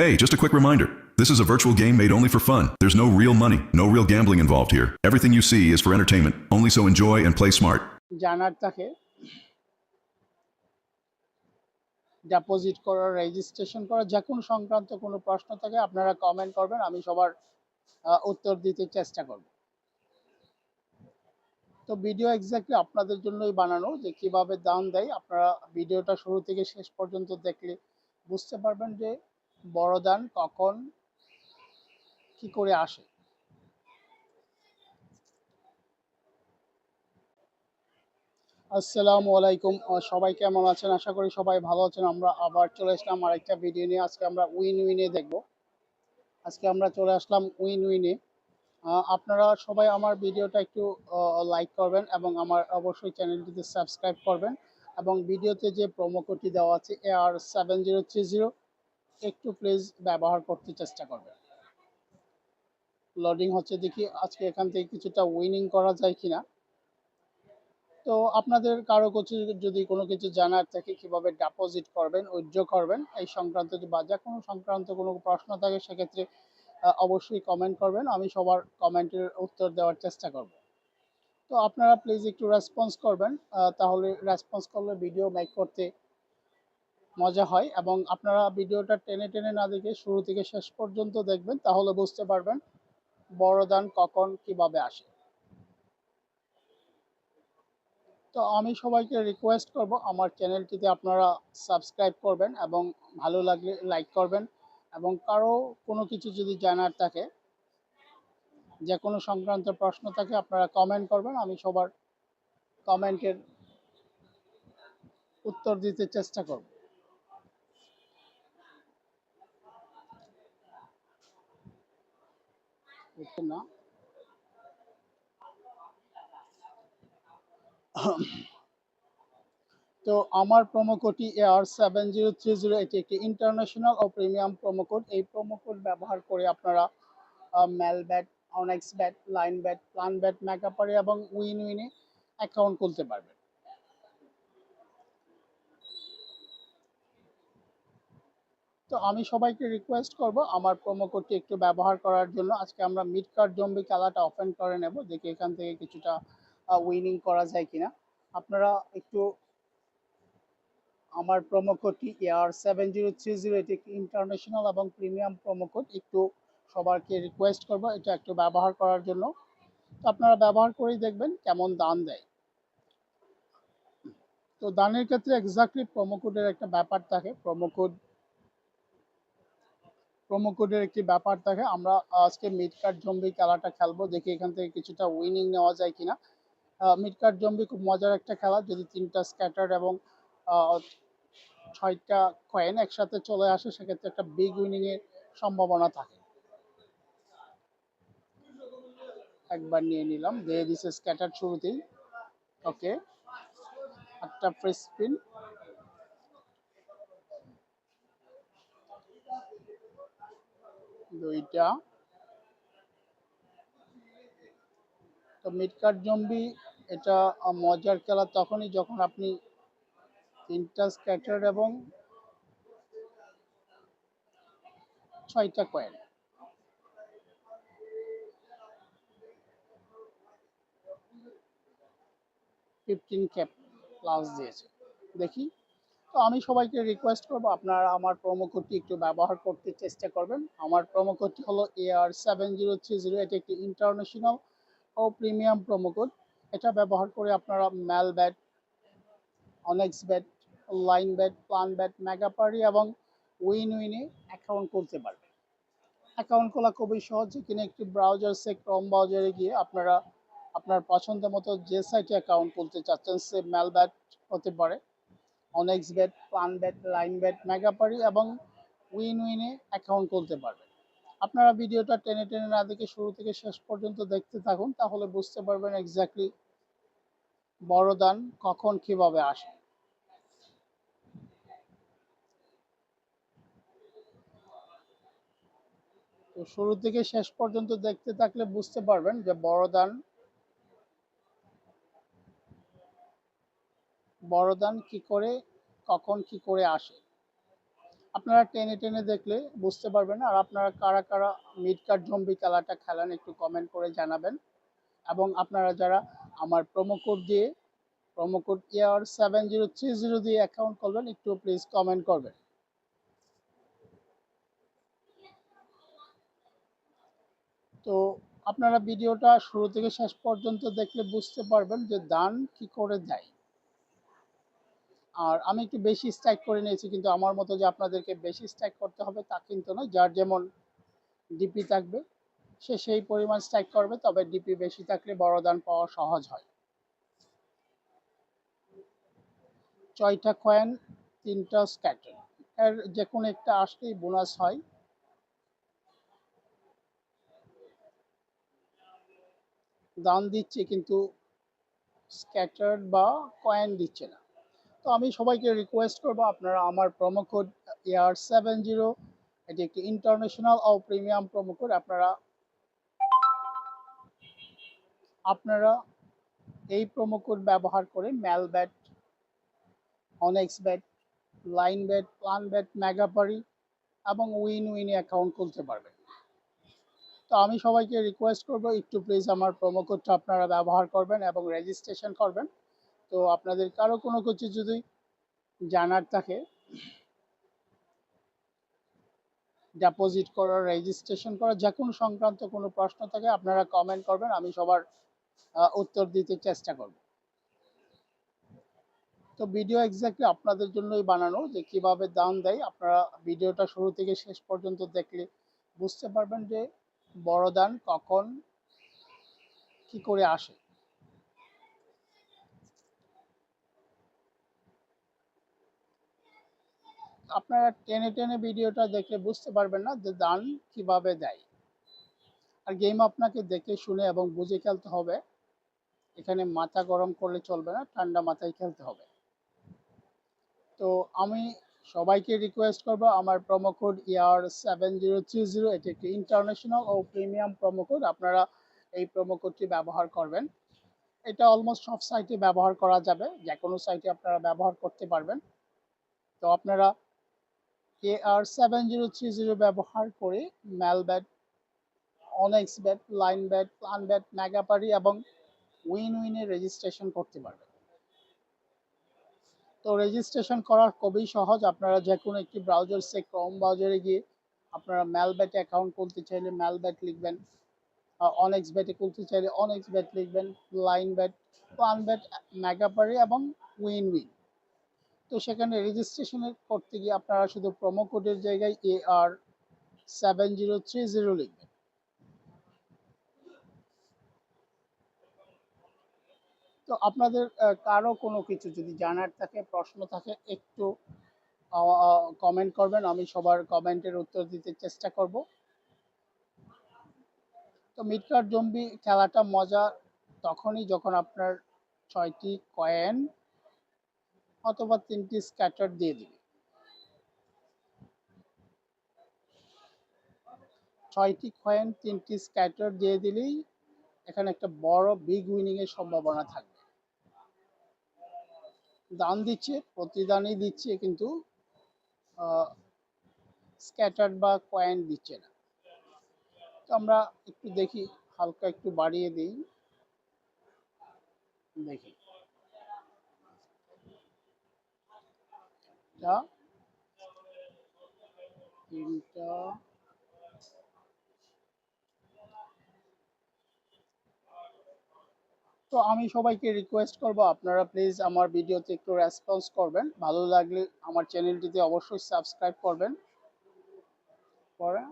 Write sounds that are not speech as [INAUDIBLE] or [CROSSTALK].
Hey, just a quick reminder. This is a virtual game made only for fun. There's no real money, no real gambling involved here. Everything you see is for entertainment, only so enjoy and play smart. জানার থাকে deposit করা registration করা যে কোনো সংক্রান্ত কোনো প্রশ্ন থাকে আপনারা কমেন্ট করবেন আমি সবার উত্তর দিতে চেষ্টা করব তো ভিডিও এক্স্যাক্টলি আপনাদের জন্যই বানানো যে কীভাবে দাম দেয় আপনারা ভিডিওটা শুরু থেকে শেষ পর্যন্ত দেখলে বুঝতে পারবেন যে বড় দান কখন কি করে আসে? আসসালামু আলাইকুম সবাই কেমন আছেন? আশা করি সবাই ভালো আছেন। আমরা আবার চলে আসলাম আরেকটা ভিডিও নিয়ে। আজকে আমরা উইন উইনে দেখব। আজকে আমরা চলে আসলাম উইন উইনে আপনারা সবাই আমার ভিডিওটা একটু লাইক করবেন এবং আমার অবশ্যই চ্যানেলটিতে সাবস্ক্রাইব করবেন। এবং ভিডিওতে যে প্রোমো কোডটি দেওয়া আছে A R seven zero three zero একটু প্লিজ ব্যবহার করতে চেষ্টা করবেন লোডিং হচ্ছে দেখি আজকে এখান থেকে কিছুটা উইনিং করা যায় কিনা। তো আপনাদের কারও কিছু যদি কোনো কিছু জানার থাকে, কীভাবে ডিপোজিট করবেন, উইথড্র করবেন, এই সংক্রান্ত বা যে কোনো সংক্রান্ত কোনো প্রশ্ন থাকে, সেক্ষেত্রে অবশ্যই কমেন্ট করবেন। আমি সবার কমেন্টের উত্তর দেওয়ার চেষ্টা করব। তো আপনারা প্লিজ একটু রেসপন্স করবেন। তাহলে রেসপন্স করলে ভিডিও মেক করতে মজা হয় এবং আপনারা ভিডিওটা টেনে টেনে না দেখে শুরু থেকে শেষ পর্যন্ত দেখবেন, তাহলে বুঝতে পারবেন বড় দান কখন কীভাবে আসে। তো আমি সবাইকে রিকোয়েস্ট করব, আমার চ্যানেলটিতে আপনারা সাবস্ক্রাইব করবেন এবং ভালো লাগলে লাইক করবেন এবং কারও কোনো কিছু যদি জানার থাকে যে কোনো সংক্রান্ত প্রশ্ন থাকে আপনারা কমেন্ট করবেন, আমি সবার কমেন্টের উত্তর দিতে চেষ্টা করব। উত্তর না। [CLEARS THROAT] তো আমার কোডটি A R seven zero three zero এটি একটি ইন্টারন্যাশনাল ও প্রিমিয়াম প্রোমো কোড এই কোড ব্যবহার করে আপনারা Melbet one x bet Linebet plan bet Megapari এবং উইন উইনে অ্যাকাউন্ট খুলতে পারবেন। তো আমি সবাইকে রিকোয়েস্ট করব আমার প্রোমো কোডটি একটু ব্যবহার করার জন্য। আজকে আমরা মিড কার্ড জম্বি খেলাটা ওপেন করে নেব, দেখি এখান থেকে কিছুটা উইনিং করা যায় কিনা। আপনারা একটু আমার প্রোমো কোডটি A R seven zero three zero এটি ইন্টারন্যাশনাল এবং প্রিমিয়াম প্রোমো কোড একটু সবারকে রিকোয়েস্ট করব, এটা একটু ব্যবহার করার জন্য। তো আপনারা ব্যবহার করেই দেখবেন কেমন দান দেয়। তো দানের ক্ষেত্রে এক্স্যাক্টলি প্রোমো কোডের একটা ব্যাপার থাকে প্রোমো কোড প্রোমো কোডের একটি ব্যাপার থাকে, আমরা আজকে মিড কার্ড জম্বি খেলাটা খেলব, দেখি এখান থেকে কিছুটা উইনিং নেওয়া যায় কিনা। মিড কার্ড জম্বি খুব মজার একটা খেলা, যদি তিনটা স্ক্যাটার এবং ছয়টা কয়েন একসাথে চলে আসে, সেক্ষেত্রে একটা বিগ উইনিং এর সম্ভাবনা থাকে। একবার নিয়ে নিলাম, দিয়ে দিছে স্ক্যাটার শুরুতেই। ওকে একটা ফ্রি স্পিন দুইটা। তো মিড কার্ড জম্বি, এটা মজার খেলা। তখনই যখন আপনি তিনটা স্ক্যাটার এবং ছয়টা কয়েন ফিফটিন ক্যাপ প্লাস দিয়েছে। দেখি। তো আমি সবাইকে রিকোয়েস্ট করব আপনারা আমার প্রোমো কোডটি একটু ব্যবহার করতে চেষ্টা করবেন। আমার প্রোমো কোডটি হলো A R seven zero three zero এটি একটি ইন্টারন্যাশনাল ও প্রিমিয়াম প্রোমো কোড এটা ব্যবহার করে আপনারা Melbet one x bet Linebet plan bet Megapari এবং উইন উইনে অ্যাকাউন্ট করতে পারবেন। অ্যাকাউন্ট খোলা খুবই সহজ। যেখানে একটি ব্রাউজার সে ক্রম ব্রাউজারে গিয়ে আপনারা আপনার পছন্দ মতো যে সাইটে অ্যাকাউন্ট খুলতে চাচ্ছেন, সে ম্যাল ব্যাট হতে পারে। One x bet plan bet Linebet Megapari এবং উইন উইনে অ্যাকাউন্ট খুলতে পারবেন। আপনারা ভিডিওটা টেনে টেনে না দেখে শুরু থেকে শেষ পর্যন্ত দেখতে থাকুন, তাহলে বুঝতে পারবেন এক্স্যাক্টলি বড় দান কখন কীভাবে আসে। তো শুরু থেকে শেষ পর্যন্ত দেখতে থাকলে বুঝতে পারবেন যে বড় দান বড় দান কি করে, কখন কি করে আসে? আপনারা টেনে টেনে দেখলে বুঝতে পারবেন আর আপনারা কারা কারা মিড কার্ড জম্বি খেলাটা খেলেন একটু কমেন্ট করে জানাবেন। এবং আপনারা যারা আমার প্রোমো কোড দিয়ে promo code A R seven zero three zero দিয়ে অ্যাকাউন্ট করবেন, একটু প্লিজ কমেন্ট করবেন। তো আপনারা ভিডিওটা শুরু থেকে শেষ পর্যন্ত দেখলে বুঝতে পারবেন যে দান কি করে দেয়। আর আমি একটু বেশি স্ট্রাইক করে নিয়েছি, কিন্তু আমার মতো যে আপনাদেরকে বেশি স্ট্রাইক করতে হবে তা কিন্তু নয়। যার যেমন ডিপি থাকবে, সে সেই পরিমাণ স্ট্রাইক করবে, তবে ডিপি বেশি থাকলে বড় দান পাওয়া সহজ হয়। ছয়টা কয়েন তিনটা স্ক্যাটার এর যে কোনো একটা আসলেই বোনাস হয়। দান দিচ্ছে কিন্তু স্ক্যাটার বা কয়েন দিচ্ছে না। তো আমি সবাইকে রিকোয়েস্ট করব আপনারা আমার promo code A R seven zero এটি একটি ইন্টারন্যাশনাল ও প্রিমিয়াম প্রোমো কোড আপনারা আপনারা এই প্রোমো কোড ব্যবহার করে Melbet one x bet Linebet plan bet Megapari এবং উইন উইন অ্যাকাউন্ট খুলতে পারবেন। তো আমি সবাইকে রিকোয়েস্ট করব, একটু প্লিজ আমার প্রোমো কোডটা আপনারা ব্যবহার করবেন এবং রেজিস্ট্রেশন করবেন। তো আপনাদের কারও কোনো কিছু যদি জানার থাকে ডিপোজিট করা রেজিস্ট্রেশন করা যে কোনো সংক্রান্ত কোনো প্রশ্ন থাকে, আপনারা কমেন্ট করবেন, আমি সবার উত্তর দিতে চেষ্টা করব। তো ভিডিও এক্স্যাক্টলি আপনাদের জন্যই বানানো, যে কীভাবে দাম দেয়, আপনারা ভিডিওটা শুরু থেকে শেষ পর্যন্ত দেখলে বুঝতে পারবেন যে বড় দান কখন কি করে আসে। আপনারা টেনে টেনে ভিডিওটা দেখলে বুঝতে পারবেন না যে দান কীভাবে দেয়। আর গেম আপনাকে দেখে শুনে এবং বুঝে খেলতে হবে। এখানে মাথা গরম করলে চলবে না, ঠান্ডা মাথায় খেলতে হবে। তো আমি সবাইকে রিকোয়েস্ট করব, আমার promo code A R seven zero three zero এটি একটি ইন্টারন্যাশনাল ও প্রিমিয়াম প্রোমো কোড আপনারা এই প্রোমো কোডটি ব্যবহার করবেন। এটা অলমোস্ট সব সাইটে ব্যবহার করা যাবে যে কোনো সাইটে আপনারা ব্যবহার করতে পারবেন। তো আপনারা কে R seven zero three zero ব্যবহার করে Melbet, one x bet, Linebet, plan bet Megapari এবং উইন উইনে রেজিস্ট্রেশন করতে পারবেন। তো রেজিস্ট্রেশন করা খুবই সহজ। আপনারা যে কোনো একটি ব্রাউজার সে ক্রোম ব্রাউজারে গিয়ে আপনারা ম্যালব্যাটে অ্যাকাউন্ট খুলতে চাইলে ম্যালব্যাট লিখবেন অনেক্স ব্যাটে খুলতে চাইলে অনেক্স ব্যাট লিখবেন, line bat, plan bet Megapari এবং উইন উইন। তো সেখানে রেজিস্ট্রেশন করতে গিয়ে আপনারা শুধু প্রোমো কোডের জায়গায় A R seven zero three zero লিখবেন। তো আপনাদের কারও কোনো কিছু যদি জানার থাকে, প্রশ্ন থাকে, একটু কমেন্ট করবেন, আমি সবার কমেন্টের উত্তর দিতে চেষ্টা করব। তো মিডকার্ড জম্বি খেলাটা মজা, তখনই যখন আপনার ছয়টি কয়েন অথবা তিনটি স্ক্যাটার দিয়ে দিবে। ছয়টি কয়েন তিনটি স্ক্যাটার দিয়ে দিলেই এখানে একটা বড় বিগ উইনিং এর সম্ভাবনা থাকবে। দান দিচ্ছে, প্রতিদানই দিচ্ছে, কিন্তু স্ক্যাটার বা কয়েন দিচ্ছে না। তো আমরা একটু দেখি, হালকা একটু বাড়িয়ে দিই। দেখি। এটা তিনটা, তো আমি সবাইকে রিকোয়েস্ট করব, আপনারা প্লিজ আমার ভিডিওতে একটু রেসপন্স করবেন। ভালো লাগলে আমার চ্যানেলটিতে অবশ্যই সাবস্ক্রাইব করবেন। পরে।